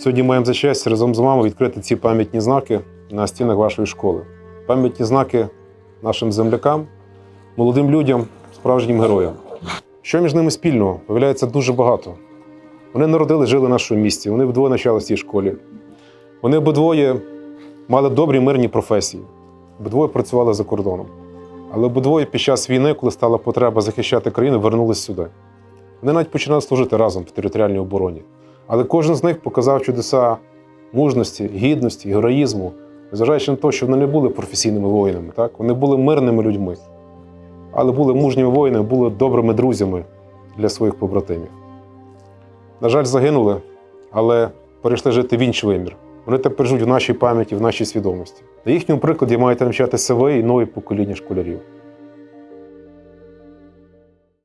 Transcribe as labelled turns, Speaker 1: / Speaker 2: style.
Speaker 1: Сьогодні маємо за честь разом з вами відкрити ці пам'ятні знаки на стінах вашої школи. Пам'ятні знаки нашим землякам, молодим людям, справжнім героям. Що між ними спільного? Виявляється дуже багато. Вони народили, жили в нашому місті, вони вдвоє навчали в цій школі. Вони обидвоє мали добрі мирні професії, обидвоє працювали за кордоном. Але обидвоє під час війни, коли стала потреба захищати країну, вернулись сюди. Вони навіть починали служити разом в територіальній обороні. Але кожен з них показав чудеса мужності, гідності, героїзму, незважаючи на те, що вони не були професійними воїнами, так? вони були мирними людьми, але були мужніми воїнами, були добрими друзями для своїх побратимів. На жаль, загинули, але перейшли жити в інший вимір. Вони тепер живуть в нашій пам'яті, в нашій свідомості. На їхньому прикладі маєте навчатися ви і нові покоління школярів.